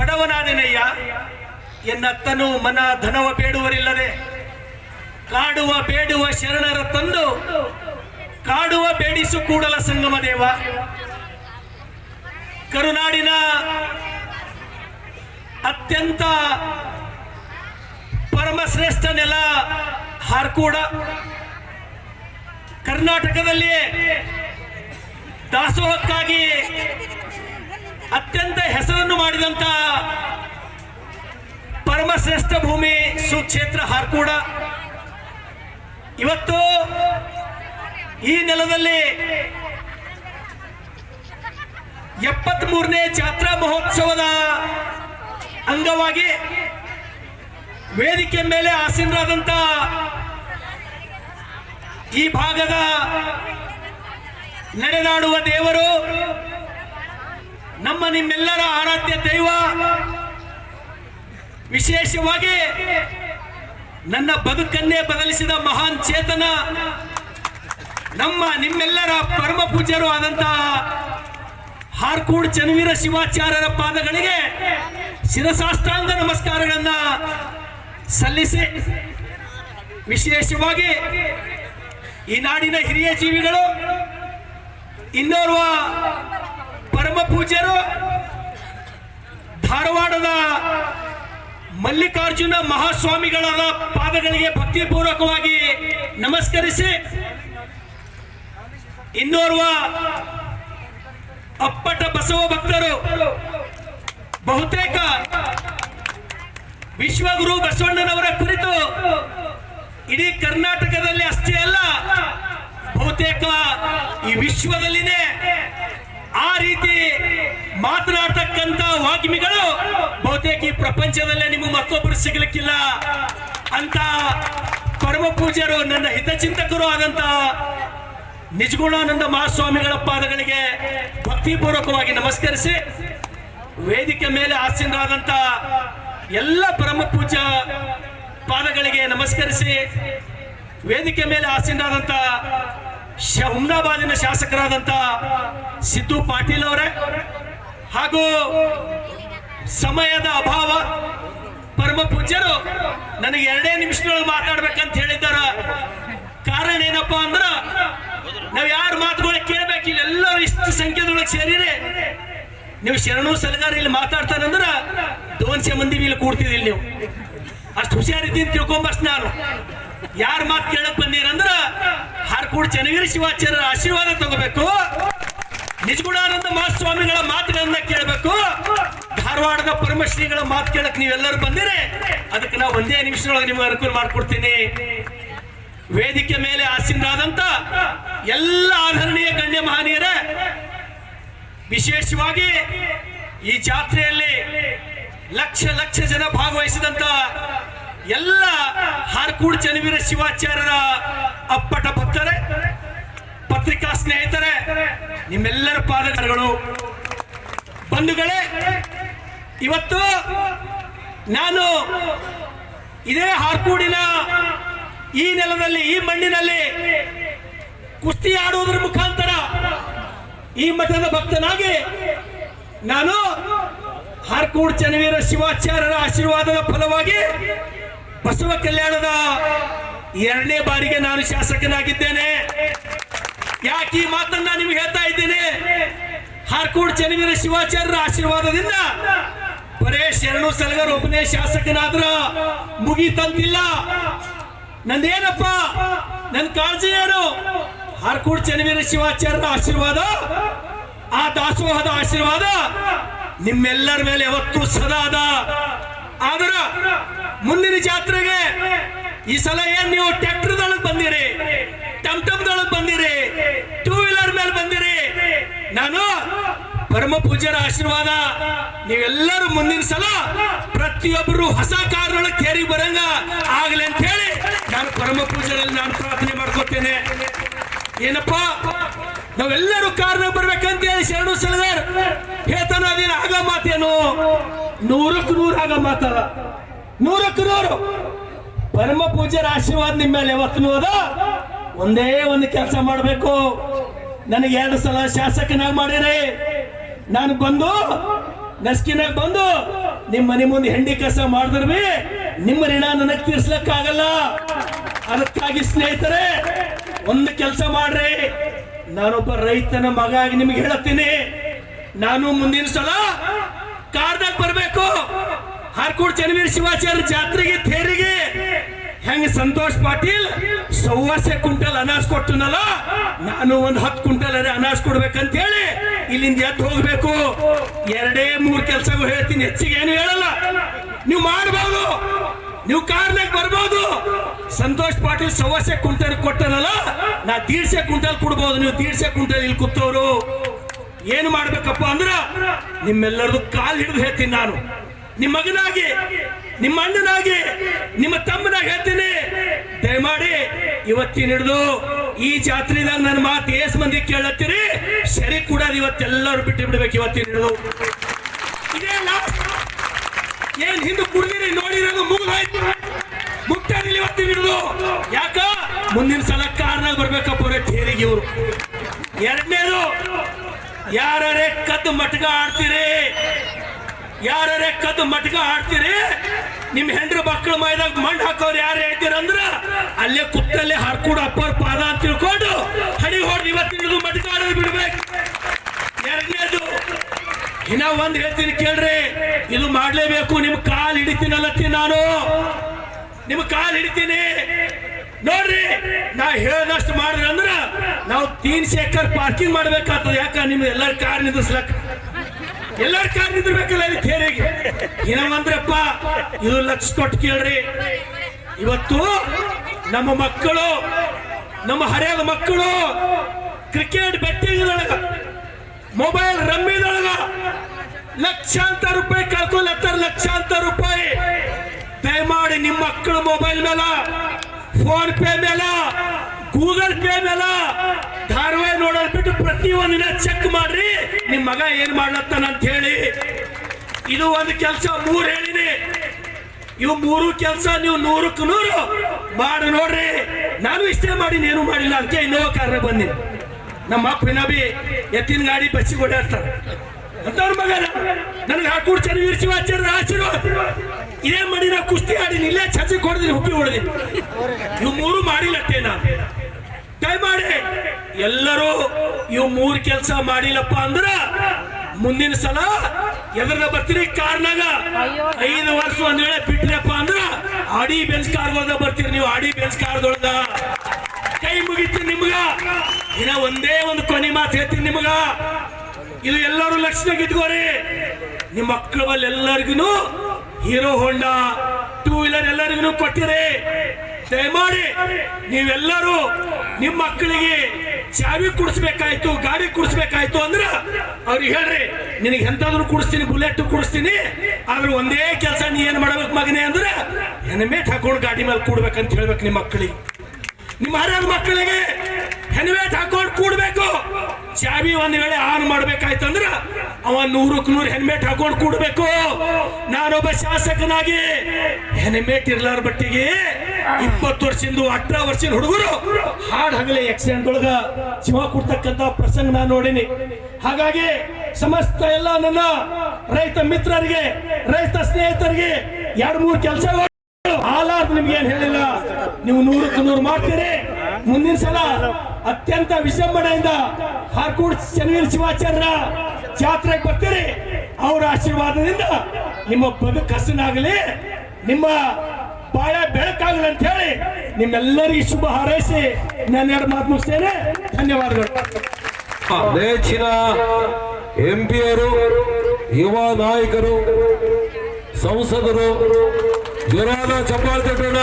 ಬಡವನಾದೆನಯ್ಯ ಎನ್ನತ್ತನು ಮನ ಧನವ ಬೇಡುವರಿಲ್ಲದೆ, ಕಾಡುವ ಬೇಡುವ ಶರಣರ ತಂದು, ಕಾಡುವ ಬೇಡಿಸು ಕೂಡಲ ಸಂಗಮ ದೇವ. ಕರುನಾಡಿನ ಅತ್ಯಂತ ಪರಮಶ್ರೇಷ್ಠ ನೆಲ ಹಾರ್ಕೂಡ. ಕರ್ನಾಟಕದಲ್ಲಿ ದಾಸೋಹಕ್ಕಾಗಿ ಅತ್ಯಂತ ಹೆಸರನ್ನು ಮಾಡಿದಂತ ಪರಮಶ್ರೇಷ್ಠ ಭೂಮಿ ಸುಕ್ಷೇತ್ರ ಹಾರ್ಕೂಡ. ಇವತ್ತು ಈ ನೆಲದಲ್ಲಿ ಎಪ್ಪತ್ತ್ ಮೂರನೇ ಜಾತ್ರಾ ಮಹೋತ್ಸವದ ಅಂಗವಾಗಿ ವೇದಿಕೆ ಮೇಲೆ ಆಸೀನರಾದಂತ ಈ ಭಾಗದ ನಡೆದಾಡುವ ದೇವರು ನಮ್ಮ ನಿಮ್ಮೆಲ್ಲರ ಆರಾಧ್ಯ ದೈವ. ವಿಶೇಷವಾಗಿ ನನ್ನ ಬದುಕನ್ನೇ ಬದಲಿಸಿದ ಮಹಾನ್ ಚೇತನ, ನಮ್ಮ ನಿಮ್ಮೆಲ್ಲರ ಪರಮ ಪೂಜ್ಯರು ಆದಂತಹ ಹಾರ್ಕೂಡ್ ಚನ್ವೀರ ಶಿವಾಚಾರ್ಯರ ಪಾದಗಳಿಗೆ ಶಿರಸಾಸ್ತ್ರಾಂಗ ನಮಸ್ಕಾರಗಳನ್ನ ಸಲ್ಲಿಸಿ. ವಿಶೇಷವಾಗಿ ಈ ನಾಡಿನ ಹಿರಿಯ ಜೀವಿಗಳು, ಇನ್ನೋರ್ವ ಪೂಜ್ಯರು, ಧಾರವಾಡದ ಮಲ್ಲಿಕಾರ್ಜುನ ಮಹಾಸ್ವಾಮಿಗಳ ಪಾದಗಳಿಗೆ ಭಕ್ತಿಪೂರ್ವಕವಾಗಿ ನಮಸ್ಕರಿಸಿ, ಇನ್ನೋರ್ವ ಅಪ್ಪಟ ಬಸವ ಭಕ್ತರು, ಬಹುತೇಕ ವಿಶ್ವಗುರು ಬಸವಣ್ಣನವರ ಕುರಿತು ಇಡೀ ಕರ್ನಾಟಕದಲ್ಲಿ ಅಷ್ಟೇ ಅಲ್ಲ, ಬಹುತೇಕ ಈ ವಿಶ್ವದಲ್ಲಿನೇ ಆ ರೀತಿ ಮಾತನಾಡ್ತಕ್ಕಂತ ವಾಗ್ಮಿಗಳು ಬಹುತೇಕ ಈ ಪ್ರಪಂಚದಲ್ಲೇ ನಿಮಗೆ ಮತ್ತೊಬ್ಬರು ಸಿಗ್ಲಿಕ್ಕಿಲ್ಲ. ಅಂತ ಪರಮ ಪೂಜ್ಯರು ನನ್ನ ಹಿತಚಿಂತಕರು ಆದಂತ ನಿಜಗುಣಾನಂದ ಮಹಾಸ್ವಾಮಿಗಳ ಪಾದಗಳಿಗೆ ಭಕ್ತಿಪೂರ್ವಕವಾಗಿ ನಮಸ್ಕರಿಸಿ, ವೇದಿಕೆ ಮೇಲೆ ಆಸೀನರಾದಂತ ಎಲ್ಲ ಪರಮ ಪೂಜ್ಯ ಪಾದಗಳಿಗೆ ನಮಸ್ಕರಿಸಿ, ವೇದಿಕೆ ಮೇಲೆ ಆಸೀನರಾದಂತ ಹುಮ್ನಾಬಾದಿನ ಶಾಸಕರಾದಂತ ಸಿದ್ದು ಪಾಟೀಲ್ ಅವರೇ ಹಾಗೂ ಸಮಯದ ಅಭಾವ ಪರಮ ಪೂಜ್ಯರು ನನಗೆ ಎರಡೇ ನಿಮಿಷದೊಳಗೆ ಮಾತಾಡ್ಬೇಕಂತ ಹೇಳಿದ್ದಾರ ಕಾರಣ ಏನಪ್ಪಾ ಅಂದ್ರ ನಾವ್ ಯಾರ ಮಾತುಗಳು ಇಲ್ಲಿ ಎಲ್ಲರೂ ಇಷ್ಟು ಸಂಖ್ಯೆದೊಳಗೆ ಸೇರಿರಿ. ನೀವು ಶರಣು ಸಲಗಾರ ಇಲ್ಲಿ ಮಾತಾಡ್ತಾರಂದ್ರ ದೋನ್ಸೆ ಮಂದಿ ಇಲ್ಲಿ ಕೂಡ್ತಿದಿಲ್ಲ ನೀವು. ಅಷ್ಟು ಹುಷಾರಿದ್ದೀನಿ ತಿಳ್ಕೊಂಬಸ್ ನಾನು. ಯಾರ ಮಾತು ಕೇಳಕ್ ಬಂದೀರಂದ್ರ ಹಾರ್ಕೂಡ್ ಚನ್ನಗಿರಿ ಶಿವಾಚಾರ್ಯರ ಆಶೀರ್ವಾದ ತಗೋಬೇಕು? ನಿಜಗುಣಾನಂದ ಮಹಾಸ್ವಾಮಿಗಳ ಮಾತುಗಳನ್ನ ಕೇಳಬೇಕು? ಧಾರವಾಡದ ಪರಮಶ್ರೀಗಳ ಮಾತು ಕೇಳಕ್ ನೀವೆಲ್ಲರೂ ಬಂದಿರಿ. ಅದಕ್ಕೆ ನಾವು ಒಂದೇ ನಿಮಿಷದೊಳಗೆ ನಿಮ್ಗೆ ಅನುಕೂಲ ಮಾಡ್ಕೊಡ್ತೀನಿ. ವೇದಿಕೆ ಮೇಲೆ ಆಸೀನರಾದಂತ ಎಲ್ಲ ಆಧರಣೀಯ ಗಣ್ಯ ಮಹನೀಯರೇ, ವಿಶೇಷವಾಗಿ ಈ ಜಾತ್ರೆಯಲ್ಲಿ ಲಕ್ಷ ಲಕ್ಷ ಜನ ಭಾಗವಹಿಸಿದಂತ ಎಲ್ಲ ಹಾರ್ಕೂಡ್ ಚನ್ನವೀರ ಶಿವಾಚಾರ್ಯರ ಅಪ್ಪಟ ಭಕ್ತರೇ, ಪತ್ರಿಕಾ ಸ್ನೇಹಿತರೆ, ನಿಮ್ಮೆಲ್ಲರ ಪಾದಗಳು ಬಂಧುಗಳೇ, ಇವತ್ತು ನಾನು ಇದೇ ಹಾರ್ಕೂಡಿನ ಈ ನೆಲದಲ್ಲಿ, ಈ ಮಣ್ಣಿನಲ್ಲಿ ಕುಸ್ತಿ ಆಡುವುದರ ಮುಖಾಂತರ ಈ ಮಠದ ಭಕ್ತನಾಗಿ ನಾನು ಹಾರ್ಕೂಡ್ ಚನ್ನವೀರ ಶಿವಾಚಾರ್ಯರ ಆಶೀರ್ವಾದದ ಫಲವಾಗಿ ಬಸವ ಕಲ್ಯಾಣದ ಎರಡನೇ ಬಾರಿಗೆ ನಾನು ಶಾಸಕನಾಗಿದ್ದೇನೆ. ಯಾಕೆ ಈ ಮಾತನ್ನ ನಿಮ್ಗೆ ಹೇಳ್ತಾ ಇದ್ದೇನೆ? ಹಾರ್ಕೋಡ್ ಚೆನ್ನವೀರ ಶಿವಾಚಾರ್ಯರ ಆಶೀರ್ವಾದದಿಂದ. ಬರೇ ಶರಣು ಸಲಗರ್ ಒಬ್ಬನೇ ಶಾಸಕನಾದ್ರ ಮುಗಿತಂತಿಲ್ಲ. ನಂದೇನಪ್ಪ? ನನ್ನ ಕಾಳಜಿ ಏನು? ಹಾರ್ಕೋಡ್ ಚೆನ್ನವೀರ ಶಿವಾಚಾರ್ಯರ ಆಶೀರ್ವಾದ, ಆ ದಾಸೋಹದ ಆಶೀರ್ವಾದ ನಿಮ್ಮೆಲ್ಲರ ಮೇಲೆ ಯಾವತ್ತೂ ಸದಾ ಅದ. ಆದ್ರ ಮುಂದಿನ ಜಾತ್ರೆಗೆ ಈ ಸಲ ಏನ್ ನೀವು ಟ್ರ್ಯಾಕ್ಟರ್ದೊಳಗೆ ಬಂದಿರಿ? ಟಮ್ ದೊಳಗೆ ಬಂದಿರಿ? ಟೂ ವೀಲರ್ ಮೇಲೆ ಬಂದಿರಿ? ನಾನು ಪರಮ ಪೂಜ್ಯರ ಆಶೀರ್ವಾದ. ನೀವೆಲ್ಲರೂ ಮುಂದಿನ ಸಲ ಪ್ರತಿಯೊಬ್ಬರು ಹೊಸ ಕಾರ್ನೊಳಗೆ ಕೇರಿ ಬರಂಗ ಆಗ್ಲಿ ಅಂತ ಹೇಳಿ ನಾನು ಪರಮ ಪೂಜೆಯಲ್ಲಿ ನಾನು ಪ್ರಾರ್ಥನೆ ಮಾಡ್ಕೊತೇನೆ ಏನಪ್ಪ? ನಾವೆಲ್ಲರೂ ಕಾರ್ನ ಬರ್ಬೇಕಂತ ಹೇಳಿ ಶರಣು ಸಲಗರ್ ಹೇಳ್ತಾನ ಅದೇನು ಆಗ ಮಾತೇನು? ನೂರಕ್ಕೆ ನೂರು ಆಗ ಮಾತಲ್ಲ. ನೂರಕ್ಕೆ ನೂರು. ಪರಮ ಪೂಜ್ಯರ ಆಶೀರ್ವಾದ ನಿಮ್ಮ ಮೇಲೆ ಯಾವತ್ತೂ ಅದ? ಒಂದೇ ಒಂದು ಕೆಲಸ ಮಾಡಬೇಕು. ನನಗೆ ಎರಡು ಸಲ ಶಾಸಕನಾಗಿ ಮಾಡಿರಿ. ನಾನು ಬಂದು, ನಸ್ಕಿನಾಗ ಬಂದು, ನಿಮ್ಮ ಮನೆ ಮುಂದೆ ಹೆಂಡಿ ಕಸ ಮಾಡಿದ್ರಿ ನಿಮ್ಮ ಋಣ ನನಗೆ ತೀರ್ಸ್ಲಕ್ಕಾಗಲ್ಲ. ಅದಕ್ಕಾಗಿ ಸ್ನೇಹಿತರೆ, ಒಂದು ಕೆಲಸ ಮಾಡ್ರಿ. ನಾನೊಬ್ಬ ರೈತನ ಮಗ ಆಗಿ ನಿಮ್ಗೆ ಹೇಳತ್ತೀನಿ. ನಾನು ಮುಂದಿನ ಸಲ ಕಾರ್ದಾಗ ಬರ್ಬೇಕು. ಹಾರ್ಕೋಡ್ ಚನ್ನವೀರ ಶಿವಾಚಾರ್ಯ ಜಾತ್ರೆಗೆ ತೇರಿಗೆ. ಹೆಂಗ ಸಂತೋಷ್ ಪಾಟೀಲ್? ಸವ್ವಾಸೆ ಕುಂಟಲ್ ಅನಾಸ್ ಕೊಟ್ಟನಲ್ಲ? ನಾನು ಒಂದ್ ಹತ್ತು ಕುಂಟಲ್ ಅರೆ ಅನಾಸ್ ಕೊಡ್ಬೇಕಂತ ಹೇಳಿ ಇಲ್ಲಿಂದ ಎದ್ದು ಹೋಗ್ಬೇಕು. ಎರಡೇ ಮೂರ್ ಕೆಲ್ಸಗಳು ಹೇಳ್ತೀನಿ, ಹೆಚ್ಚಿಗೆ ಏನು ಹೇಳಲ್ಲ. ನೀವು ಮಾಡಬಹುದು ನೀವು ಕಾರ್ನಾಗ ಬರ್ಬೋದು. ಸಂತೋಷ್ ಪಾಟೀಲ್ ಸವಾಸೆ ಕುಂಟಲ್ ಕೊಟ್ಟನಲ್ಲ? ನಾ ದೀಡ್ಸೆ ಕುಂಟಲ್ ಕೊಡ್ಬೋದು. ನೀವು ದೀಡ್ಸೆ ಕುಂಟಲ್ ಇಲ್ಲಿ ಕೂತವ್ರು. ಏನು ಮಾಡ್ಬೇಕಪ್ಪ ಅಂದ್ರ ನಿಮ್ಮೆಲ್ಲರದು ಕಾಲ್ ಹಿಡಿದು ಹೇಳ್ತೀನಿ ನಾನು. ನಿಮ್ಮ ಮಗನಾಗಿ, ನಿಮ್ಮ ಅಣ್ಣನಾಗಿ, ನಿಮ್ಮ ತಮ್ಮನಾಗಿ ಹೇಳ್ತೀನಿ. ದಯಮಾಡಿ ಇವತ್ತಿನ ಹಿಡಿದು ಈ ಜಾತ್ರೆದಾಗ ನನ್ನ ಮಾತು ಏಸ್ ಮಂದಿ ಕೇಳತ್ತೀರಿ? ಸರಿ ಕೂಡ ಇವತ್ತೆಲ್ಲರೂ ಬಿಟ್ಟು ಬಿಡ್ಬೇಕು ಇವತ್ತಿನ ಹಿಡಿದು. ಇದೇ. ಏನ್ ಹಿಂದೆ ಕುಡಿದಿರಿ, ನೋಡಿರೋದು ಮುಗಿದಾಯ್ತು ಮುಕ್ತಾದಿಲ್ಲ ಇವತ್ತಿನ ಹಿಡಿದು. ಯಾಕ? ಮುಂದಿನ ಸಲ ಕಾರ್ನಾಗ ಬರ್ಬೇಕಪ್ಪ ಅವ್ರೆ ಥೇರಿಗೆ ಇವರು. ಎರಡನೇದು ಯಾರೇ ಕದ್ದು ಮಟ್ಗ ಆಡ್ತೀರಿ? ಯಾರೇ ಕದ್ದು ಮಟ್ಕ ಆಡ್ತೀರಿ? ನಿಮ್ ಹೆಂಡ್ರ ಮಕ್ಕಳ ಮೈದಾಗ ಮಣ್ಣು ಹಾಕೋರು ಯಾರು ಹೇಳ್ತೀರಂದ್ರ ಅಲ್ಲೇ ಕುತ್ತಲ್ಲೇ ಹರ್ಕೂಡ ಅಪ್ಪರ್ ಪಾದ ಅಂತ ತಿಳ್ಕೊಂಡು ಹಡಿ ಹೊಡೆದು ಇವತ್ತಿನ ಮಟ್ಕ ಆಡೋದು ಬಿಡ್ಬೇಕು. ಎರಡನೇದು, ಇನ್ನ ಒಂದ್ ಹೇಳ್ತೀನಿ ಕೇಳ್ರಿ, ಇದು ಮಾಡ್ಲೇಬೇಕು. ನಿಮ್ ಕಾಲ್ ಹಿಡಿತೀನಲ್ಲತ್ತಿ ನಾನು. ನಿಮ್ ಕಾಲ್ ಹಿಡಿತೀನಿ. ನೋಡ್ರಿ, ನಾ ಹೇಳದಷ್ಟು ಮಾಡ್ರಿ ಅಂದ್ರ ನಾವು ತೀನ್ ಶೇಖರ್ ಪಾರ್ಕಿಂಗ್ ಮಾಡ್ಬೇಕಾಗ್ತದೆ. ಯಾಕ? ನಿಮ್ ಎಲ್ಲರ ಕಾರ್ ನಿಂದಿಸ್ಲಕ್ ಎಲ್ಲರ ಕಾರ್ ನಿಂದಿರ್ಬೇಕಲ್ಲ ಇಲ್ಲಿ ಥೇರಿಗೆ ಏನವಂದ್ರಪ್ಪ ಇದು ಲಕ್ಷ ಕೊಟ್ಟು ಕೇಳ್ರಿ. ಇವತ್ತು ನಮ್ಮ ಮಕ್ಕಳು, ನಮ್ಮ ಹರಿಯಾದ ಮಕ್ಕಳು ಕ್ರಿಕೆಟ್ ಬೆಟ್ಟಿಂಗ್ ಮೊಬೈಲ್ ರಮ್ಮಿದೊಳಗ ಲಕ್ಷಾಂತರ ರೂಪಾಯಿ ಕಳ್ಕೊಲತ್ತಾರ ಲಕ್ಷಾಂತರ ರೂಪಾಯಿ. ದಯಮಾಡಿ ನಿಮ್ಮ ಮಕ್ಕಳು ಮೊಬೈಲ್ ಮೇಲ ಫೋನ್ ಪೇ ಮೇಲ ಗೂಗಲ್ ಪೇ ಮೇಲ ಧಾರಾವಾಹಿ ನೋಡೋದ್ ಬಿಟ್ಟು ಪ್ರತಿಯೊಂದಿನ ಚೆಕ್ ಮಾಡ್ರಿ, ನಿಮ್ ಮಗ ಏನ್ ಮಾಡ್ಲತ್ತಾನ ಅಂತ ಹೇಳಿ. ಇದು ಒಂದು ಕೆಲಸ, ಮೂರ್ ಹೇಳಿನಿ. ಇವು ಮೂರು ಕೆಲಸ, ನೀವು ನೂರಕ್ಕೆ ನೂರು ಮಾಡಿ ನೋಡ್ರಿ. ನಾನು ಇಷ್ಟೇ ಮಾಡಿ ನೀನು ಮಾಡಿಲ್ಲ. ಅದಕ್ಕೆ ಇನ್ನೋ ಕಾರ್ಯ ಬಂದಿ ನಮ್ಮ ಅಪ್ಪ ಬಿ ಎತ್ತಿನ ಗಾಡಿ ಬಸ್ಸಿಗೆ ಓಡಾಡ್ತಾರೆ. ಅಂತವ್ರ ಮಗ ನನಗೆ ಹಾಕೂಡ್ ಇರ್ಸಿವ ಶಿವಾಚಾರ್ಯ ಆಶೀರ್ವಾದ ಇದೇ ಮಾಡಿ ನಾ ಕುಸ್ತಿ ಆಡಿನಿ, ಇಲ್ಲೇ ಚಚ್ಚಿ ಹೊಡೆದಿನಿ, ಹುಬ್ಬಿ ಹೊಡೆದಿನಿ. ಇವು ಮೂರು ಮಾಡಿಲ್ಲಟ್ಟೆ ನಾನು. ದಯಮಾಡಿ ಎಲ್ಲರೂ ಇವು ಮೂರು ಕೆಲಸ ಮಾಡಿಲ್ಲಪ್ಪ ಅಂದ್ರ ಮುಂದಿನ ಸಲ ಎದ್ರದ ಬರ್ತೀರಿ ಕಾರ್ನಾಗ. ಐದು ವರ್ಷ ಒಂದ್ ವೇಳೆ ಬಿಟ್ರಿಯಪ್ಪ ಅಂದ್ರ ಆಡಿ ಬೆನ್ಸ್ ಕಾರ್ದೊಳಗ ಬರ್ತೀರಿ ನೀವು ಆಡಿ ಬೆನ್ಸ್ ಕಾರ್ದೊಳ್ದ ಕೈ ಮುಗಿತೀನಿ ನಿಮ್ಗ. ಇನ್ನ ಒಂದೇ ಒಂದು ಕೊನೆ ಮಾತು ಹೇಳ್ತೀನಿ ನಿಮ್ಗ. ಇದು ಎಲ್ಲರೂ ಲಕ್ಷಣ ಇಟ್ಕೋರಿ ನಿಮ್ಮ ಮಕ್ಕಳ ಎಲ್ಲರಿಗೂ ಹೀರೋ ಹೋಂಡಾ ಟೂ ವೀಲರ್ ಎಲ್ಲರಿಗೂ ಕೊಟ್ಟಿರಿ. ದಯಮಾಡಿ ನೀವೆಲ್ಲರೂ ನಿಮ್ಮ ಮಕ್ಕಳಿಗೆ ಚಾವಿ ಕುಡಿಸ್ಬೇಕಾಯ್ತು, ಗಾಡಿ ಕುಡಿಸ್ಬೇಕಾಯ್ತು ಅಂದ್ರೆ ಅವ್ರಿಗೆ ಹೇಳ್ರಿ, ನಿನಗೆ ಎಂತಾದ್ರೂ ಕುಡಿಸ್ತೀನಿ, ಬುಲೆಟ್ ಕುಡಿಸ್ತೀನಿ, ಆದ್ರೆ ಒಂದೇ ಕೆಲಸ ನೀ ಏನು ಮಾಡ್ಬೇಕು ಮಗನೇ ಅಂದ್ರೆ ಹೆಲ್ಮೆಟ್ ಹಾಕೊಂಡು ಗಾಡಿ ಮೇಲೆ ಕೂಡ್ಬೇಕಂತ ಹೇಳ್ಬೇಕು ನಿಮ್ಮ ಮಕ್ಕಳಿಗೆ. ನಿಮ್ಮ ಹರಿಯದ ಮಕ್ಕಳಿಗೆ ಹೆಲ್ಮೆಟ್ ಹಾಕೊಂಡು ಕೂಡ್ಬೇಕು. ಚಾವಿ ಒಂದ್ ವೇಳೆ ಆನ್ ಮಾಡ್ಬೇಕಾಯ್ತು ಅಂದ್ರ ಅವ ನೂರಕ್ಕೆ ನೂರು ಹೆಲ್ಮೆಟ್ ಹಾಕೊಂಡು ಕೂಡ್ಬೇಕು. ನಾನೊಬ್ಬ ಶಾಸಕನಾಗಿ ಹೆಲ್ಮೆಟ್ ಇರ್ಲಾರ ಬಟ್ಟಿಗೆ ಇಪ್ಪತ್ತು ವರ್ಷದಿಂದ ಅಠರ ವರ್ಷದ ಹುಡುಗರು ಹಾಡ್ ಹಗಲೇ ಆಕ್ಸಿಡೆಂಟ್ ಒಳಗ ಜೀವ ಕೊಡ್ತಕ್ಕಂತ ಪ್ರಸಂಗ ನಾನು ನೋಡಿನಿ. ಹಾಗಾಗಿ ಸಮಸ್ತ ಎಲ್ಲ ನನ್ನ ರೈತ ಮಿತ್ರರಿಗೆ, ರೈತ ಸ್ನೇಹಿತರಿಗೆ ಎರಡ್ ಮೂರು ಕೆಲಸ ಹಾಲಾರ್ದು ನಿಮ್ಗೆ ಏನ್ ಹೇಳಿಲ್ಲ. ನೀವು ನೂರಕ್ಕೆ ನೂರು ಮಾಡ್ತೀರಿ. ಮುಂದಿನ ಸಲ ಅತ್ಯಂತ ವಿಜೃಂಭಣೆಯಿಂದ ಹಾರ್ಕೂಡ್ ಚನ್ನವೀರ ಶಿವಾಚಾರ್ಯರ ಜಾತ್ರೆಗೆ ಬರ್ತೀರಿ. ಅವರ ಆಶೀರ್ವಾದದಿಂದ ನಿಮ್ಮ ಬದುಕು ಹಸನಾಗಲಿ ನಿಮ್ಮ ಬಾಳ ಬೆಳಕಾಗಲಿ ಅಂತ ಹೇಳಿ ನಿಮ್ಮೆಲ್ಲರಿಗೂ ಶುಭ ಹಾರೈಸಿ ನಾನು ಎರಡು ಮಾತು ಮುಗಿಸ್ತೇನೆ. ಧನ್ಯವಾದಗಳು. ನೆಚ್ಚಿನ ಅವರು ಯುವ ನಾಯಕರು, ಸಂಸದರು ಜೋರಾದ ಚಪ್ಪಾಳೆ ತಟ್ಟೋಣ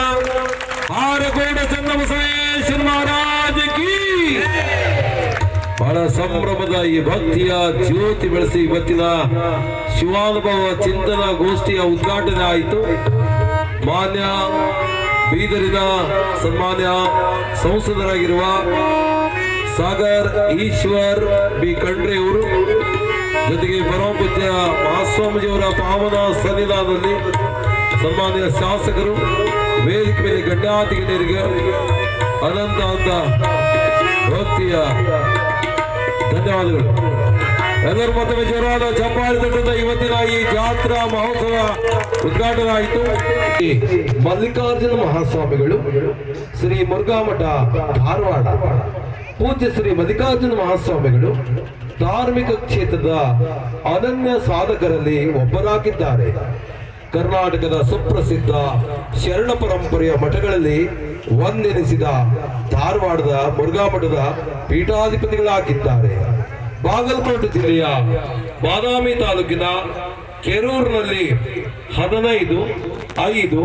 ಆರಗೋಡ ಚನ್ನಬಸವೇಶ್ವರ ಮಹಾರಾಜ್. ಬಹಳ ಸಂಭ್ರಮದ ಈ ಭಕ್ತಿಯ ಜ್ಯೋತಿ ಬೆಳೆಸಿ ಇವತ್ತಿನ ಶಿವಾನುಭವ ಚಿಂತನ ಗೋಷ್ಠಿಯ ಉದ್ಘಾಟನೆ ಆಯಿತು. ಮಾನ್ಯ ಬೀದರಿನ ಸನ್ಮಾನ್ಯ ಸಂಸದರಾಗಿರುವ ಸಾಗರ್ ಈಶ್ವರ್ ಬಿ ಖಂಡ್ರೆ ಅವರು, ಜೊತೆಗೆ ಪರಮಪೂಜ್ಯ ಮಹಾಸ್ವಾಮೀಜಿಯವರ ಪಾವನ ಸನ್ನಿಧಾನದಲ್ಲಿ ಸನ್ಮಾನ್ಯ ಶಾಸಕರು, ವೇದಿಕೆ ಮೇಲೆ ಗಣ್ಯಾತಿಗಣ್ಯರಿಗೆ ಅನಂತ ಅಂತ ಭಕ್ತಿಯ ಧನ್ಯವಾದಗಳು. ಎಲ್ಲರೂ ಮತ್ತೊಮ್ಮೆ ಜೋರಾದ ಚಪ್ಪಾಳಿ ತಟ್ಟುತ್ತಾ ಇವತ್ತಿನ ಈ ಜಾತ್ರಾ ಮಹೋತ್ಸವ ಉದ್ಘಾಟನೆ ಆಯಿತು. ಮಲ್ಲಿಕಾರ್ಜುನ ಮಹಾಸ್ವಾಮಿಗಳು, ಶ್ರೀ ಮುರುಘಾಮಠ ಧಾರವಾಡ, ಪೂಜ್ಯ ಶ್ರೀ ಮಲ್ಲಿಕಾರ್ಜುನ ಮಹಾಸ್ವಾಮಿಗಳು ಧಾರ್ಮಿಕ ಕ್ಷೇತ್ರದ ಅನನ್ಯ ಸಾಧಕರಲ್ಲಿ ಒಬ್ಬರಾಗಿದ್ದಾರೆ. ಕರ್ನಾಟಕದ ಸುಪ್ರಸಿದ್ಧ ಶರಣ ಪರಂಪರೆಯ ಮಠಗಳಲ್ಲಿ ಒಂದೆನಿಸಿದ ಧಾರವಾಡದ ಮುರುಘಾಮಠದ ಪೀಠಾಧಿಪತಿಗಳಾಗಿದ್ದಾರೆ. ಬಾಗಲಕೋಟೆ ಜಿಲ್ಲೆಯ ಬಾದಾಮಿ ತಾಲೂಕಿನ ಕೆರೂರಿನಲ್ಲಿ ಹದಿನೈದು, ಐದು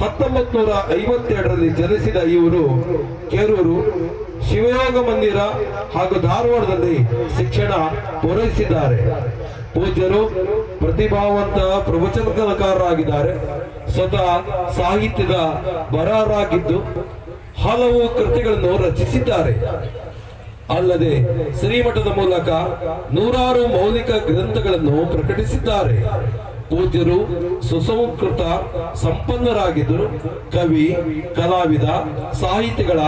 ಹತ್ತೊಂಬತ್ತು ನೂರ ಐವತ್ತೆರಡರಲ್ಲಿ ಜನಿಸಿದ ಇವರು ಕೆರೂರು ಶಿವಯೋಗ ಮಂದಿರ ಹಾಗೂ ಧಾರವಾಡದಲ್ಲಿ ಶಿಕ್ಷಣ ಪೂರೈಸಿದ್ದಾರೆ. ಪೂಜ್ಯರು ಪ್ರತಿಭಾವಂತ ಪ್ರವಚನಕಾರರಾಗಿದ್ದಾರೆ ಸ್ವತಃ ಸಾಹಿತ್ಯದ ಬರಹರಾಗಿದ್ದು ಹಲವು ಕೃತಿಗಳನ್ನು ರಚಿಸಿದ್ದಾರೆ. ಅಲ್ಲದೆ ಶ್ರೀಮಠದ ಮೂಲಕ ನೂರಾರು ಮೌಲಿಕ ಗ್ರಂಥಗಳನ್ನು ಪ್ರಕಟಿಸಿದ್ದಾರೆ. ಪೂಜ್ಯರು ಸುಸಂಸ್ಕೃತ, ಸಂಪನ್ನರಾಗಿದ್ದರು. ಕವಿ, ಕಲಾವಿದ, ಸಾಹಿತಿಗಳ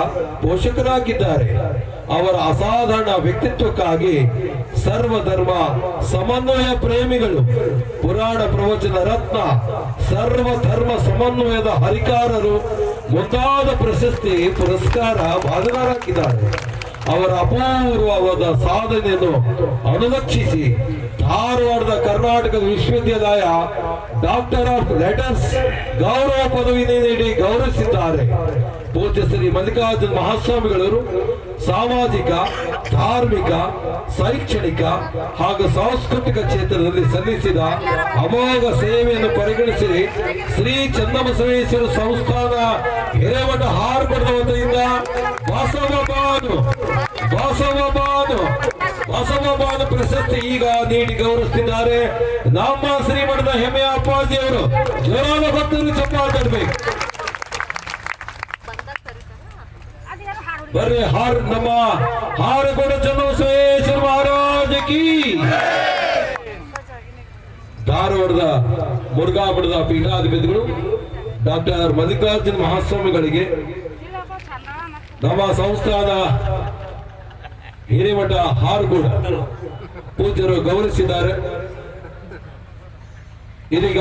ಪೋಷಕರಾಗಿದ್ದಾರೆ. ಅವರ ಅಸಾಧಾರಣ ವ್ಯಕ್ತಿತ್ವಕ್ಕಾಗಿ ಸರ್ವಧರ್ಮ ಸಮನ್ವಯ ಪ್ರೇಮಿಗಳು, ಪುರಾಣ ಪ್ರವಚನ ರತ್ನ, ಸರ್ವಧರ್ಮ ಸಮನ್ವಯದ ಹರಿಕಾರರು ಮುಂತಾದ ಪ್ರಶಸ್ತಿ ಪುರಸ್ಕಾರ ಭಾಜನರಾಗಿದ್ದಾರೆ ಅವರ ಅಪೂರ್ವವಾದ ಸಾಧನೆಯನ್ನು ಅನುಲಕ್ಷಿಸಿ ಧಾರವಾಡದ ಕರ್ನಾಟಕದ ವಿಶ್ವವಿದ್ಯಾಲಯ ಡಾಕ್ಟರ್ ಆಫ್ ಲೆಟರ್ಸ್ ಗೌರವ ಪದವಿ ನೀಡಿ ಗೌರವಿಸಿದ್ದಾರೆ. ಪೂಜ್ಯ ಶ್ರೀ ಮಲ್ಲಿಕಾರ್ಜುನ ಮಹಾಸ್ವಾಮಿಗಳವರು ಸಾಮಾಜಿಕ, ಧಾರ್ಮಿಕ, ಶೈಕ್ಷಣಿಕ ಹಾಗೂ ಸಾಂಸ್ಕೃತಿಕ ಕ್ಷೇತ್ರದಲ್ಲಿ ಸಲ್ಲಿಸಿದ ಅಮೋಘ ಸೇವೆಯನ್ನು ಪರಿಗಣಿಸಿ ಶ್ರೀ ಚನ್ನಬಸವೇಶ್ವರ ಸಂಸ್ಥಾನ ಹಿರೇಮಠ ಹಾರ್ಪಡದ ವತಿಯಿಂದ ಬಸವಬಾನು ಬಸವಬಾನು ಪ್ರಶಸ್ತಿ ಈಗ ನೀಡಿ ಗೌರವಿಸುತ್ತಿದ್ದಾರೆ. ನಮ್ಮ ಶ್ರೀಮಠದ ಹೆಮ್ಮೆಯ ಅಪ್ಪಾಜಿಯವರು ಜೋರಾದ ಭಕ್ತರು ಚಪ್ಪಾಳೆ ಬರ್ರಿ, ಹಾರ ನಮ್ಮ ಹಾರಗೋಡ ಚನ್ನಬಸವೇಶ್ವರ ಮಹಾರಾಜ ಕಿ. ಧಾರವಾಡದ ಮುರುಘಾಮಠದ ಪೀಠಾಧಿಪತಿಗಳು ಡಾಕ್ಟರ್ ಮಲ್ಲಿಕಾರ್ಜುನ ಮಹಾಸ್ವಾಮಿಗಳಿಗೆ ನಮ್ಮ ಸಂಸ್ಥಾನ ಹಿರೇಮಠ ಹಾರಗೋಡ. ಪೂಜ್ಯರು ಗೌರವಿಸಿದ್ದಾರೆ. ಇದೀಗ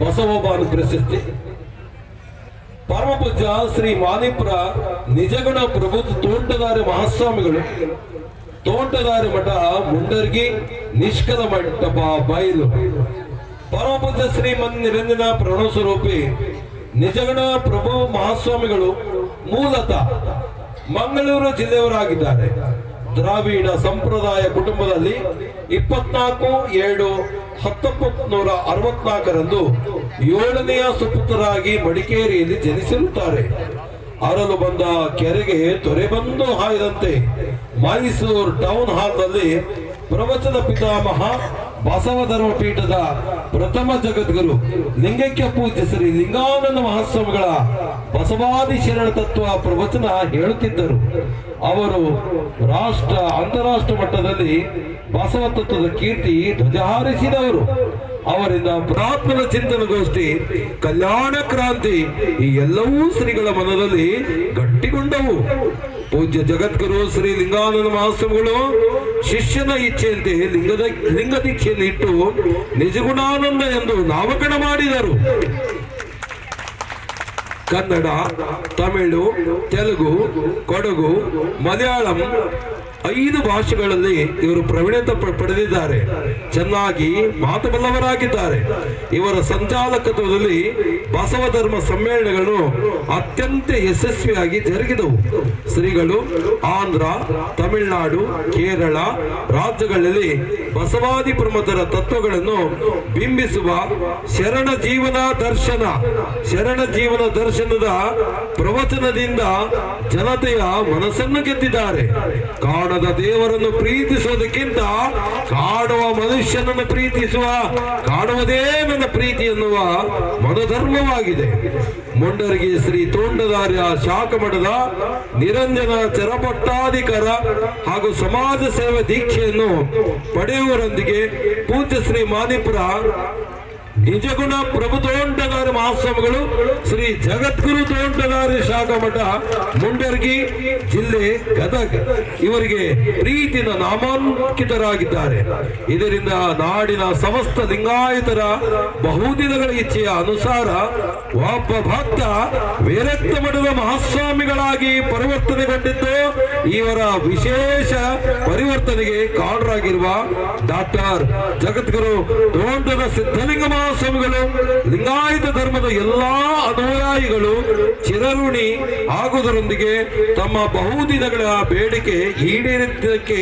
ಬಸವಬಾನು ಪ್ರಶಸ್ತಿ. ಪರಮಪೂಜ್ಯ ಶ್ರೀ ಮಾನಿಪುರ ನಿಜಗುಣ ಪ್ರಭು ತೋಂಟದಾರಿ ಮಹಾಸ್ವಾಮಿಗಳು. ತೋಂಟದಾರಿ ಮಠ ಮುಂಡರ್ಗಿ ನಿಷ್ಕಲ ಮಂಟಪ ಬಯಲು ಪರಮಪೂಜ್ಯ ಶ್ರೀ ಮನ್ ನಿರಂಜನ ಪ್ರಣವ ಸ್ವರೂಪಿ ನಿಜಗುಣ ಪ್ರಭು ಮಹಾಸ್ವಾಮಿಗಳು ಮೂಲತಃ ಮಂಗಳೂರು ಜಿಲ್ಲೆಯವರಾಗಿದ್ದಾರೆ. ದ್ರಾವಿಡ ಸಂಪ್ರದಾಯ ಕುಟುಂಬದಲ್ಲಿ ಇಪ್ಪತ್ನಾಲ್ಕು ಏಳು ಹತ್ತೊಂಬತ್ತು ನೂರ ಅರವತ್ನಾಲ್ಕರಂದು ಏಳನೆಯ ಸುಪುತ್ರರಾಗಿ ಮಡಿಕೇರಿಯಲ್ಲಿ ಜನಿಸಿರುತ್ತಾರೆ. ಅರಲು ಬಂದ ಕೆರೆಗೆ ತೊರೆ ಬಂದು ಹಾಯದಂತೆ ಮೈಸೂರು ಟೌನ್ ಹಾಲ್ನಲ್ಲಿ ಪ್ರವಚನ ಪಿತಾಮಹ ಬಸವ ಧರ್ಮ ಪೀಠದ ಪ್ರಥಮ ಜಗದ್ಗುರು ಲಿಂಗಕ್ಕೆ ಪೂಜೆ ಶ್ರೀ ಲಿಂಗಾನಂದ ಮಹಾಸ್ವಾಮಿಗಳ ಬಸವಾದಿ ಶರಣ ತತ್ವ ಪ್ರವಚನ ಹೇಳುತ್ತಿದ್ದರು. ಅವರು ರಾಷ್ಟ್ರ, ಅಂತಾರಾಷ್ಟ್ರ ಮಟ್ಟದಲ್ಲಿ ಬಸವ ತತ್ವದ ಕೀರ್ತಿ ಧ್ವಜ ಹಾರಿಸಿದವರು ಅವರಿಂದ ಪ್ರಾತ್ಮನ ಚಿಂತನಗೋಷ್ಠಿ, ಕಲ್ಯಾಣ ಕ್ರಾಂತಿ ಈ ಎಲ್ಲವೂ ಶ್ರೀಗಳ ಮನದಲ್ಲಿ ಗಟ್ಟಿಗೊಂಡವು. ಪೂಜ್ಯ ಜಗದ್ಗುರು ಶ್ರೀ ಲಿಂಗಾನಂದ ಮಹಾಸ್ವಾಮಿಗಳು, ಶಿಷ್ಯನ ಇಚ್ಛೆಯಂತೆ ಲಿಂಗದ ಲಿಂಗ ದೀಕ್ಷೆಯನ್ನು ಇಟ್ಟು ನಿಜಗುಣಾನಂದ ಎಂದು ನಾಮಕರಣ ಮಾಡಿದರು. ಕನ್ನಡ, ತಮಿಳು, ತೆಲುಗು, ಕೊಡಗು, ಮಲಯಾಳಂ ಐದು ಭಾಷೆಗಳಲ್ಲಿ ಇವರು ಪ್ರವೀಣತೆ ಪಡೆದಿದ್ದಾರೆ. ಚೆನ್ನಾಗಿ ಮಾತುಬಲ್ಲವರಾಗಿದ್ದಾರೆ. ಇವರ ಸಂಚಾಲಕತ್ವದಲ್ಲಿ ಬಸವ ಧರ್ಮ ಸಮ್ಮೇಳನಗಳು ಅತ್ಯಂತ ಯಶಸ್ವಿಯಾಗಿ ಜರುಗಿದವು. ಶ್ರೀಗಳು ಆಂಧ್ರ, ತಮಿಳುನಾಡು, ಕೇರಳ ರಾಜ್ಯಗಳಲ್ಲಿ ಬಸವಾದಿ ಪ್ರಮುಖರ ತತ್ವಗಳನ್ನು ಬಿಂಬಿಸುವ ಶರಣ ಜೀವನ ದರ್ಶನ. ಶರಣ ಜೀವನ ದರ್ಶನದ ಪ್ರವಚನದಿಂದ ಜನತೆಯ ಮನಸ್ಸನ್ನು ಗೆದ್ದಿದ್ದಾರೆ. ಕಾಣದ ದೇವರನ್ನು ಪ್ರೀತಿಸುವುದಕ್ಕಿಂತ ಕಾಡುವ ಮನುಷ್ಯನನ್ನು ಪ್ರೀತಿಸುವ, ಕಾಡುವುದೇ ನನ್ನ ಪ್ರೀತಿ ಎನ್ನುವ ಮನೋಧರ್ಮವಾಗಿದೆ. ಮುಂಡರಿಗೆ ಶ್ರೀ ತೋಂಡದಾರ್ಯ ಶಾಖಮಠದ ನಿರಂಜನ ಚರಪಟ್ಟಾಧಿಕಾರ ಹಾಗೂ ಸಮಾಜ ಸೇವೆ ದೀಕ್ಷೆಯನ್ನು ಪಡೆಯುವರೊಂದಿಗೆ ಪೂಜ್ಯ ಶ್ರೀ ಮಾದಿಪುರ ನಿಜಗುಣ ಪ್ರಭು ತೋಂಟಗಾರಿ ಮಹಾಸ್ವಾಮಿಗಳು ಶ್ರೀ ಜಗದ್ಗುರು ತೋಂಟಗಾರಿ ಶಾಖಾ ಮಠ ಮುಂಡರ್ಗಿ ಜಿಲ್ಲೆ ಗದಗ. ಇವರಿಗೆ ಪ್ರೀತಿನ ನಾಮಾಂಕಿತರಾಗಿದ್ದಾರೆ. ಇದರಿಂದ ನಾಡಿನ ಸಮಸ್ತ ಲಿಂಗಾಯತರ ಬಹುದಿನಗಳ ಇಚ್ಛೆಯ ಅನುಸಾರ ಒಬ್ಬ ಭಕ್ತ ವಿರಕ್ತ ಮಠದ ಮಹಾಸ್ವಾಮಿಗಳಾಗಿ ಪರಿವರ್ತನೆಗೊಂಡಿದ್ದು, ಇವರ ವಿಶೇಷ ಪರಿವರ್ತನೆಗೆ ಕಾರಣರಾಗಿರುವ ಡಾಕ್ಟರ್ ಜಗದ್ಗುರು ತೋಂಟದ ಸಿದ್ಧಲಿಂಗ ಮಹಾಸ್ವಾಮಿಗಳು ಲಿಂಗಾಯತ ಧರ್ಮದ ಎಲ್ಲಾ ಅನುಯಾಯಿಗಳು ಚಿರಋಣಿ ಆಗುವುದರೊಂದಿಗೆ ತಮ್ಮ ಬಹುದಿನಗಳ ಬೇಡಿಕೆ ಈಡೇರಿದ್ದಕ್ಕೆ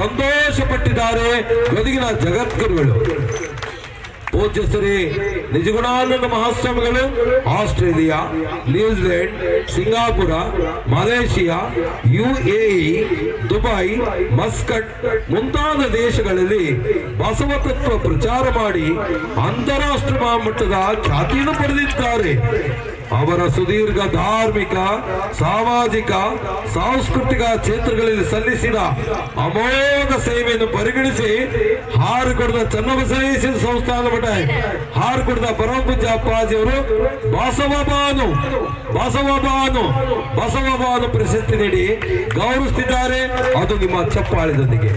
ಸಂತೋಷಪಟ್ಟಿದ್ದಾರೆ ಜಗದ್ಗುರುಗಳು. ಶ್ರೀ ನಿಜಗುಣಾನಂದ ಮಹಾಸ್ವಾಮಿಗಳು, Australia, New Zealand, Singapore, Malaysia, UAE, Dubai, Muscat ಮುಂತಾದ ದೇಶಗಳಲ್ಲಿ ಬಸವ ತತ್ವ ಪ್ರಚಾರ ಮಾಡಿ ಅಂತಾರಾಷ್ಟ್ರೀಯ ಮಟ್ಟದ ಖ್ಯಾತಿಯನ್ನು ಪಡೆದಿದ್ದಾರೆ. ಅವರ ಸುದೀರ್ಘ ಧಾರ್ಮಿಕ, ಸಾಮಾಜಿಕ, ಸಾಂಸ್ಕೃತಿಕ ಕ್ಷೇತ್ರಗಳಲ್ಲಿ ಸಲ್ಲಿಸಿದ ಅಮೋಘ ಸೇವೆಯನ್ನು ಪರಿಗಣಿಸಿ ಹಾರುಕೊಡದ ಚನ್ನಬಸವೇಶ್ವರ ಸಂಸ್ಥಾನ ಮಠ, ಹಾರುಕೊಡದ ಪರಮಪೂಜ ಅಪ್ಪಾಜಿಯವರು ಬಸವಬಾನು ಬಸವಬಾನು ಬಸವಬಾನು ಪ್ರಶಸ್ತಿ ನೀಡಿ ಗೌರವಿಸುತ್ತಿದ್ದಾರೆ. ಅದು ನಿಮ್ಮ ಚಪ್ಪಾಳದೊಂದಿಗೆ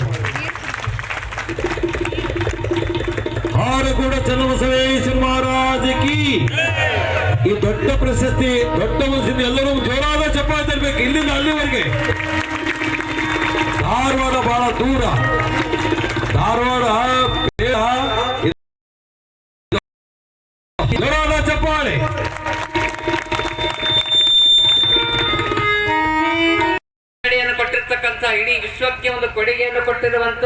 ಹಾರುಗೂಡ ಚನ್ನಬಸವೇಶ್ವರ ಮಹಾರಾಜ ಕಿ. ಈ ದೊಡ್ಡ ಪ್ರಶಸ್ತಿ, ದೊಡ್ಡ ಮನಸ್ಸಿಂದ ಎಲ್ಲರೂ ಜೋರಾದ ಚಪ್ಪಾಳೆ ತರಬೇಕು. ಇಲ್ಲಿಂದ ಅಲ್ಲಿವರೆಗೆ. ಧಾರವಾಡ ಬಹಳ ದೂರ. ಧಾರವಾಡ. ಜೋರಾದ ಚಪ್ಪಾಳೆ ಕೊಟ್ಟಿರ್ತಕ್ಕಂಥ ಇಡೀ ವಿಶ್ವಕ್ಕೆ ಒಂದು ಕೊಡುಗೆಯನ್ನು ಕೊಟ್ಟಿರುವಂತ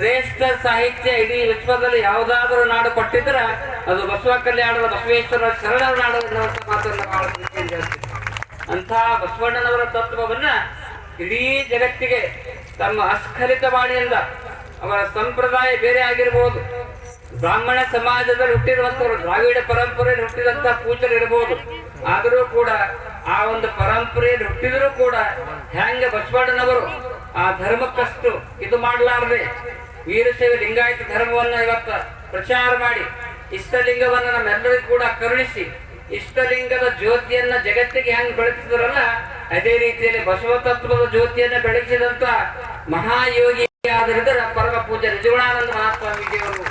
ಶ್ರೇಷ್ಠ ಸಾಹಿತ್ಯ ಇಡೀ ವಿಶ್ವದಲ್ಲಿ ಯಾವುದಾದರೂ ನಾಡು ಕೊಟ್ಟಿದ್ರೆ ಅದು ಬಸವ ಕಲ್ಯಾಣದ ಬಸವೇಶ್ವರ ಶರಣರ ನಾಡು ಎನ್ನುವಂತ ಮಾತನ್ನು ಬಹಳ ಅಂತಹ ಬಸವಣ್ಣನವರ ತತ್ವವನ್ನ ಇಡೀ ಜಗತ್ತಿಗೆ ತಮ್ಮ ಅಸ್ಖಲಿತ ವಾಣಿಯಿಂದ ಅವರ ಸಂಪ್ರದಾಯ ಬೇರೆ ಆಗಿರ್ಬೋದು. ಬ್ರಾಹ್ಮಣ ಸಮಾಜದಲ್ಲಿ ಹುಟ್ಟಿರುವಂತವರು ದ್ರಾವಿಡ ಪರಂಪರೆಯಲ್ಲಿ ಹುಟ್ಟಿದಂತ ಇರಬಹುದು ಆದರೂ ಕೂಡ ಆ ಒಂದು ಪರಂಪರೆಯಲ್ಲಿ ಹುಟ್ಟಿದರೂ ಕೂಡ ಹೆಂಗ ಬಸವಣ್ಣನವರು ಆ ಧರ್ಮಕ್ಕಷ್ಟು ಇದು ಮಾಡಲಾರದೆ ವೀರಶೈವ ಲಿಂಗಾಯತ ಧರ್ಮವನ್ನ ಇವತ್ತು ಪ್ರಚಾರ ಮಾಡಿ ಇಷ್ಟಲಿಂಗವನ್ನು ನಮ್ಮೆಲ್ಲರಿಗೂ ಕೂಡ ಕರುಣಿಸಿ ಇಷ್ಟಲಿಂಗದ ಜ್ಯೋತಿಯನ್ನ ಜಗತ್ತಿಗೆ ಹೆಂಗ್ ಬೆಳೆಸಿದ್ರಲ್ಲ, ಅದೇ ರೀತಿಯಲ್ಲಿ ಬಸವ ತತ್ವದ ಜ್ಯೋತಿಯನ್ನ ಬೆಳಗಿಸಿದಂತ ಮಹಾಯೋಗಿ ಆದರಿದ್ದರ ಪರಮ ಪೂಜೆ ನಿಜಗುಣಾನಂದ ಮಹಾಸ್ವಾಮೀಜಿಯವರು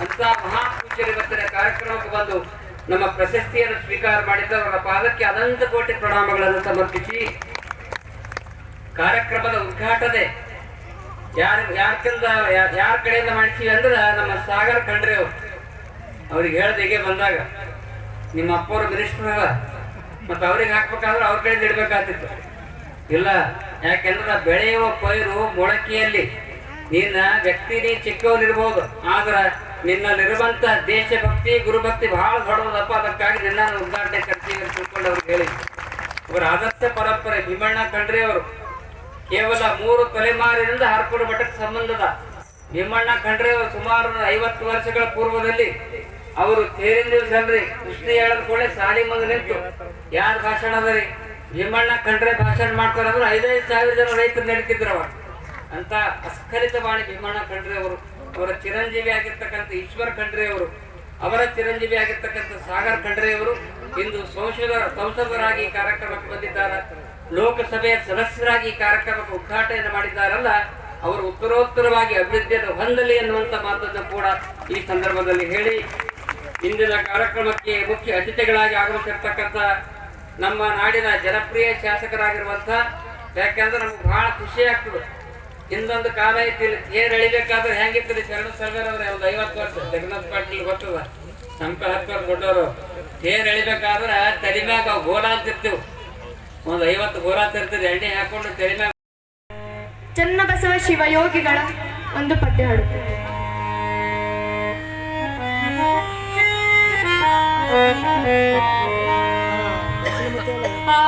ಅಂತ ಮಹಾಪೂಜೆ ಇವತ್ತಿನ ಕಾರ್ಯಕ್ರಮಕ್ಕೆ ಬಂದು ನಮ್ಮ ಪ್ರಶಸ್ತಿಯನ್ನು ಸ್ವೀಕಾರ ಅವರ ಪಾದಕ್ಕೆ ಅನಂತ ಕೋಟಿ ಪ್ರಣಾಮಗಳನ್ನು ಸಮರ್ಪಿಸಿ ಕಾರ್ಯಕ್ರಮದ ಉದ್ಘಾಟನೆ ಯಾರ ಯಾರ್ಕಿಂದ ಯಾರ ಕಡೆಯಿಂದ ಮಾಡ್ತೀವಿ ಅಂದ್ರೆ ನಮ್ಮ ಸಾಗರ ಕಂಡ್ರೆ ಅವರು. ಅವ್ರಿಗೆ ಹೇಳ್ದೆ ಹೀಗೆ ಬಂದಾಗ. ನಿಮ್ಮ ಅಪ್ಪವ್ರ ಮಿನಿಸ್ಟರ್ ಮತ್ತು ಮತ್ತೆ ಅವ್ರಿಗೆ ಹಾಕ್ಬೇಕಾದ್ರೆ ಅವ್ರ ಕಡೆಯಿಂದ ಇಡ್ಬೇಕಾಗ್ತಿತ್ತು. ಇಲ್ಲ, ಯಾಕೆಂದ್ರೆ ಬೆಳೆಯುವ ಪೈರು ಮೊಳಕೆಯಲ್ಲಿ ನಿನ್ನ ವ್ಯಕ್ತಿ ನೀ ಚಿಕ್ಕವನಿರ್ಬೋದು ಆದ್ರೆ ನಿನ್ನಲ್ಲಿರುವಂತ ದೇಶಭಕ್ತಿ, ಗುರುಭಕ್ತಿ ಬಹಳ ದೊಡ್ಡದಪ್ಪ. ಅದಕ್ಕಾಗಿ ನಿನ್ನ ಉದ್ಘಾಟನೆ ಕರ್ತೀವಿ ಅಂತ ತಿಳ್ಕೊಂಡು ಅವ್ರಿಗೆ ಹೇಳಿ ಅವರ ಆದರ್ಶ ಪರಂಪರೆ ಭೀಮಣ್ಣ ಕಂಡ್ರೆ ಅವರು. ಕೇವಲ ಮೂರು ತಲೆಮಾರಿನಿಂದ ಹಾರ್ಕೋಡು ಮಠಕ್ಕೆ ಸಂಬಂಧದ. ಭೀಮಣ್ಣ ಅವರು ಸುಮಾರು ಐವತ್ತು ವರ್ಷಗಳ ಪೂರ್ವದಲ್ಲಿ ಅವರು ಅಲ್ರಿ ಕೃಷ್ಣ ಹೇಳದ ಕೂಡಲೇ ಸಾಲಿ ಮುಂದೆ ನಿಂತು, ಯಾರು ಭಾಷಣ ಅದರಿ? ಭೀಮಣ್ಣ ಖಂಡ್ರೆ ಭಾಷಣ ಮಾಡ್ತಾರೆ ಅಂದ್ರೆ ಐದೈದು ಸಾವಿರ ಜನ ರೈತರು ನಡೀತಿದ್ರು ಅವ ಅಂತ ಅಸ್ಖಲಿತ ಬಾಣಿ ಭೀಮಣ್ಣ ಖಂಡ್ರೆ ಅವರು, ಅವರ ಚಿರಂಜೀವಿ ಆಗಿರ್ತಕ್ಕಂಥ ಈಶ್ವರ ಖಂಡ್ರೆ ಅವರು, ಅವರ ಚಿರಂಜೀವಿ ಆಗಿರ್ತಕ್ಕಂಥ ಸಾಗರ್ ಖಂಡ್ರೆ ಅವರು ಇಂದು ಸಂಸದರ, ಸಂಸದರಾಗಿ ಕಾರ್ಯಕ್ರಮಕ್ಕೆ ಬಂದಿದ್ದಾರೆ. ಲೋಕಸಭೆಯ ಸದಸ್ಯರಾಗಿ ಈ ಕಾರ್ಯಕ್ರಮಕ್ಕೆ ಉದ್ಘಾಟನೆ ಮಾಡಿದ್ದಾರಲ್ಲ, ಅವರು ಉತ್ತರೋತ್ತರವಾಗಿ ಅಭಿವೃದ್ಧಿಯನ್ನು ಹೊಂದಲಿ ಎನ್ನುವಂತ ಮಾತನ್ನು ಕೂಡ ಈ ಸಂದರ್ಭದಲ್ಲಿ ಹೇಳಿ, ಇಂದಿನ ಕಾರ್ಯಕ್ರಮಕ್ಕೆ ಮುಖ್ಯ ಅತಿಥಿಗಳಾಗಿ ಆಗಮಿಸಿರ್ತಕ್ಕಂಥ ನಮ್ಮ ನಾಡಿನ ಜನಪ್ರಿಯ ಶಾಸಕರಾಗಿರುವಂತ ಯಾಕೆಂದ್ರೆ ನಮ್ಗೆ ಬಹಳ ಖುಷಿ ಆಗ್ತದೆ. ಹಿಂದೊಂದು ಕಾಲ ಐತಿ ಇಲ್ಲಿ ತೇರ್ ಎಳಿಬೇಕಾದ್ರೆ ಹೆಂಗಿತ್ತು ಶರಣ ಸರ್ವೇರ್ ಅವ್ರೆ, ಒಂದು ಐವತ್ತು ವರ್ಷ, ಜಗನ್ನಾಥ್ ಪಾಟೀಲ್ ಗೊತ್ತದ ನಮ್ಕ ಹತ್ತು ವರ್ಷ ದೊಡ್ಡವರು, ಏನ್ ಎಳಿಬೇಕಾದ್ರೆ ತಲೆ ಮ್ಯಾಗ ಅವು ಗೋಲ ಅಂತಿರ್ತೀವಿ. ಒಂದು ಐವತ್ತು ಗೋಲ ತರ್ತೀರಿ ಎಣ್ಣೆ ಹಾಕೊಂಡು ಮ್ಯಾಗ ಚನ್ನಬಸವ ಶಿವಯೋಗಿಗಳ ಒಂದು ಪದ್ಯ ಹಾಡುತ್ತೆ ಆ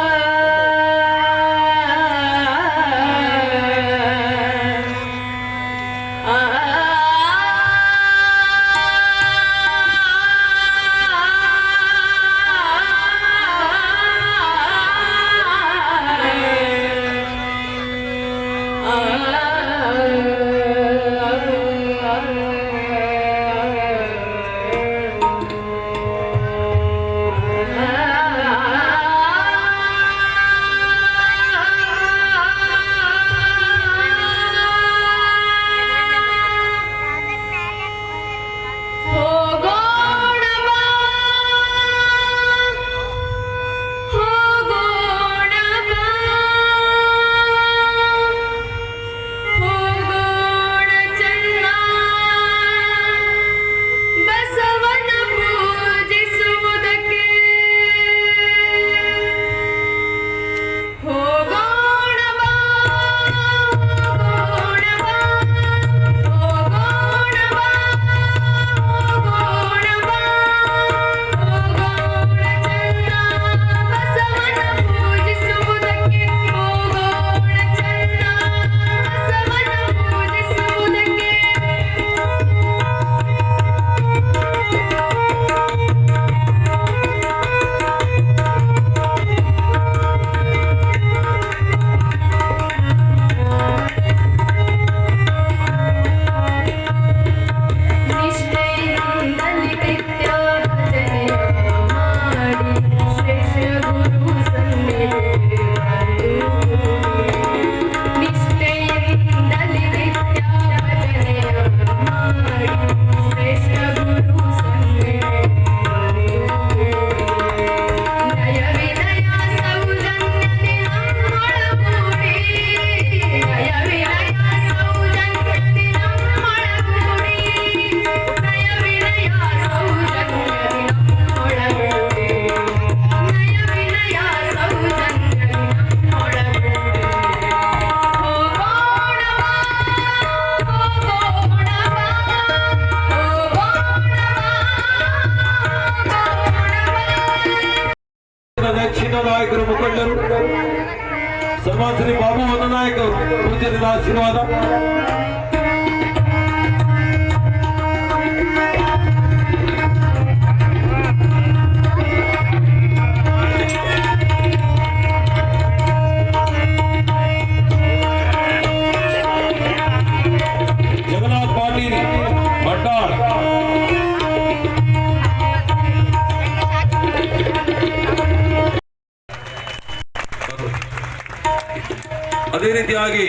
ರೀತಿಯಾಗಿ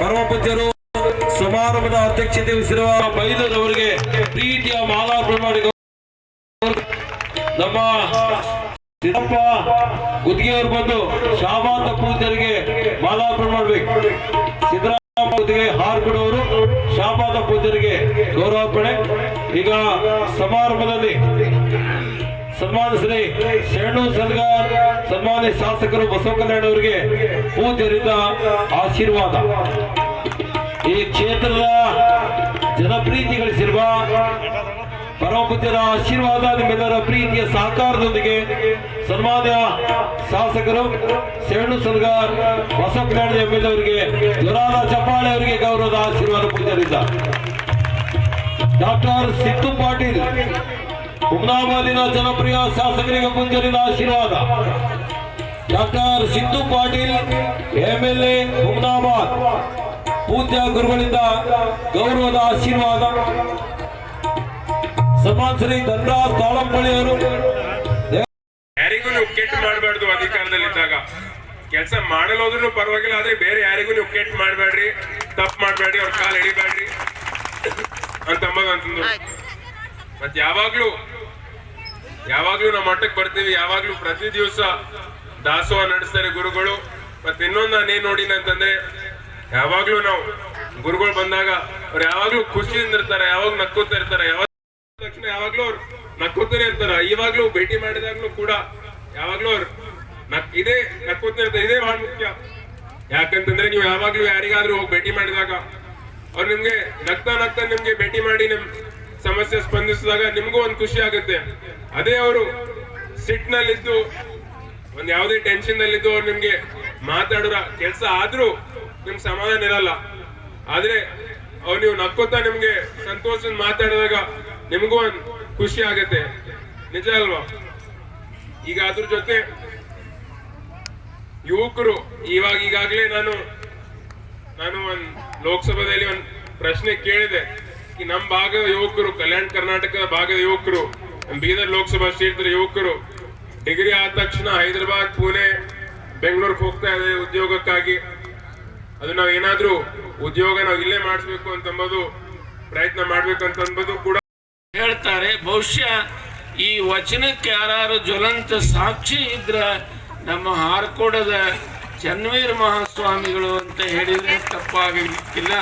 ಪರಮಪೂಜ್ಯರು ಸಮಾರಂಭದ ಅಧ್ಯಕ್ಷತೆ ವಹಿಸಿರುವ ಬೈಲದವರಿಗೆ ಪ್ರೀತಿಯ ಮಾಲಾರ್ಪಣೆ ಮಾಡಿ ನಮ್ಮ ಸಿದ್ದಪ್ಪ ಗುದ್ದಿಗೆಯವರು ಬಂದು ಶಾಮಾಂತ ಪೂಜರಿಗೆ ಮಾಲಾರ್ಪಣೆ ಮಾಡಬೇಕು ಸಿದ್ದರಾಮ ಗುದ್ದಿಗೆ ಹಾರ್ ಬಿಡುವರು ಶಾಮಾಂತ ಪೂಜರಿಗೆ ಗೌರವಾರ್ಪಣೆ. ಈಗ ಸಮಾರಂಭದಲ್ಲಿ ಸನ್ಮಾನ ಶ್ರೀ ಶರಣು ಸಲ್ಗಾರ್ ಸನ್ಮಾನ್ಯ ಶಾಸಕರು ಬಸವ ಕಲ್ಯಾಣ ಅವರಿಗೆ ಪೂಜರಿಂದ ಆಶೀರ್ವಾದ. ಈ ಕ್ಷೇತ್ರದ ಜನಪ್ರೀತಿ ಗಳಿಸಿರುವ ಪರಮ ಪೂಜ್ಯರ ಆಶೀರ್ವಾದ ನಿಮ್ಮೆಲ್ಲರ ಪ್ರೀತಿಯ ಸಹಕಾರದೊಂದಿಗೆ ಸನ್ಮಾನ್ಯ ಶಾಸಕರು ಶರಣು ಸಲ್ಗಾರ್ ಬಸವ ಕಲ್ಯಾಣ ಎಂಎಲ್ಎ ಅವರಿಗೆ ಜೊರಾದ ಚಪ್ಪಾಳೆ ಅವರಿಗೆ ಗೌರವದ ಆಶೀರ್ವಾದ ಪೂಜರಿಂದ ಡಾಕ್ಟರ್ ಸಿದ್ದು ಪಾಟೀಲ್ ಹುಮ್ನಾಬಾದಿನ ಜನಪ್ರಿಯ ಶಾಸಕರಿಗೆ ಪೂಜ್ಯರಿಂದ ಆಶೀರ್ವಾದ. ಡಾಕ್ಟರ್ ಸಿದ್ದು ಪಾಟೀಲ್ ಎಂಎಲ್ಎ ಹುಮ್ನಾಬಾದ್ ಪೂಜ್ಯ ಗುರುಗಳಿಂದ ಗೌರವದ ಆಶೀರ್ವಾದ. ಸನ್ಮಾನ್ ಶ್ರೀ ಧನರಾಜ್ ತಾಳಂಬಳ್ಳಿ ಅವರು. ಯಾರಿಗೂ ನೀವು ಕೆಟ್ಟ ಮಾಡಬಾರ್ದು ಅಧಿಕಾರದಲ್ಲಿದ್ದಾಗ. ಕೆಲಸ ಮಾಡಲು ಹೋದ್ರೂ ಪರವಾಗಿಲ್ಲ ಆದ್ರೆ ಬೇರೆ ಯಾರಿಗೂ ನೀವು ಕೆಟ್ಟ ಮಾಡಬೇಡ್ರಿ. ತಪ್ಪು ಮಾಡಬೇಡ್ರಿ ಅವ್ರ ಕಾಲು ಎಳಿಬೇಡ್ರಿ. ಅಂತ ಮತ್ ಯಾವಾಗ್ಲೂ ಯಾವಾಗ್ಲೂ ನಾವು ಮಟ್ಟಕ್ಕೆ ಬರ್ತೀವಿ, ಯಾವಾಗ್ಲೂ ಪ್ರತಿ ದಿವಸ ದಾಸೋಹ ನಡೆಸ್ತಾರೆ ಗುರುಗಳು. ಮತ್ತೆ ಇನ್ನೊಂದು ಏನ್ ನೋಡಿನ ಅಂತಂದ್ರೆ, ಯಾವಾಗ್ಲೂ ನಾವು ಗುರುಗಳು ಬಂದಾಗ ಅವ್ರು ಯಾವಾಗ್ಲೂ ಖುಷಿಯಿಂದ ಇರ್ತಾರೆ, ಯಾವಾಗ ನಕ್ಕೋತಾ ಇರ್ತಾರೆ, ಯಾವಾಗ ತಕ್ಷಣ ಯಾವಾಗ್ಲೂ ಅವ್ರು ನಕ್ಕೋತಾನೆ ಇರ್ತಾರ. ಇವಾಗ್ಲೂ ಭೇಟಿ ಮಾಡಿದಾಗ್ಲೂ ಕೂಡ ಯಾವಾಗ್ಲೂ ಅವ್ರು ನಕ್, ಇದೇ ನಕ್ಕೋತಾ ಇರ್ತಾರೆ, ಇದೇ ಬಹಳ ಮುಖ್ಯ. ಯಾಕಂತಂದ್ರೆ ನೀವು ಯಾವಾಗ್ಲೂ ಯಾರಿಗಾದ್ರೂ ಹೋಗಿ ಭೇಟಿ ಮಾಡಿದಾಗ ಅವ್ರು ನಿಮ್ಗೆ ನಗ್ತಾ ನಗ್ತಾ ನಿಮ್ಗೆ ಭೇಟಿ ಮಾಡಿ ನಿಮ್ ಸಮಸ್ಯೆ ಸ್ಪಂದಿಸಿದಾಗ ನಿಮಗೂ ಒಂದು ಖುಷಿ ಆಗುತ್ತೆ. ಅದೇ ಅವರು ಸಿಟ್ನಲ್ಲಿದ್ದು, ಒಂದ್ ಯಾವುದೇ ಟೆನ್ಷನ್ ನಲ್ಲಿದ್ದು ಅವ್ರು ನಿಮ್ಗೆ ಮಾತಾಡೋರ ಕೆಲ್ಸ ಆದ್ರೂ ನಿಮ್ ಸಮಾಧಾನ ಇರಲ್ಲ. ಆದ್ರೆ ಅವ್ರು ನೀವು ನಕ್ಕೋತಾ ನಿಮ್ಗೆ ಸಂತೋಷದಿಂದ ಮಾತಾಡಿದಾಗ ನಿಮಗೂ ಒಂದ್ ಖುಷಿ ಆಗತ್ತೆ. ನಿಜ ಅಲ್ವಾ? ಈಗ ಅದ್ರ ಜೊತೆ ಯುವಕರು ಇವಾಗ ಈಗಾಗ್ಲೇ ನಾನು ನಾನು ಒಂದ್ ಲೋಕಸಭೆಯಲ್ಲಿ ಒಂದ್ ಪ್ರಶ್ನೆ ಕೇಳಿದೆ. ಈ ನಮ್ಮ ಭಾಗದ ಯುವಕರು, ಕಲ್ಯಾಣ ಕರ್ನಾಟಕದ ಭಾಗದ ಯುವಕರು ಬೀದರ್ ಲೋಕಸಭಾ ಕ್ಷೇತ್ರದ ಯುವಕರು, ಡಿಗ್ರಿ ಆದ ತಕ್ಷಣ ಹೈದರಾಬಾದ್, ಪುಣೆ, ಬೆಂಗಳೂರಿಗೆ ಹೋಗ್ತಾ ಇದೆ ಉದ್ಯೋಗಕ್ಕಾಗಿ. ಅದು ನಾವು ಏನಾದ್ರೂ ಉದ್ಯೋಗ ನಾವು ಇಲ್ಲೇ ಮಾಡಿಸ್ಬೇಕು ಅಂತಂಬೋದು, ಪ್ರಯತ್ನ ಮಾಡ್ಬೇಕು ಅಂತ ಅಂಬೋದು ಕೂಡ ಹೇಳ್ತಾರೆ. ಬಹುಶಃ ಈ ವಚನಕ್ಕೆ ಯಾರು ಜ್ವಲಂತ ಸಾಕ್ಷಿ ಇದ್ರ ನಮ್ಮ ಹಾರ್ಕೋಡದ ಚನ್ವೀರ್ ಮಹಾಸ್ವಾಮಿಗಳು ಅಂತ ಹೇಳಿದ್ರೆ ತಪ್ಪಾಗಲಿಕ್ಕಿಲ್ಲ.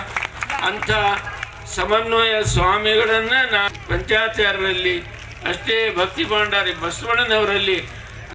ಅಂಥ ಸಮನ್ವಯ ಸ್ವಾಮಿಗಳನ್ನ ನಾ ಪಂಚಾಚಾರ್ಯರಲ್ಲಿ ಅಷ್ಟೇ ಭಕ್ತಿ ಭಾಂಡಾರಿ ಬಸವಣ್ಣನವರಲ್ಲಿ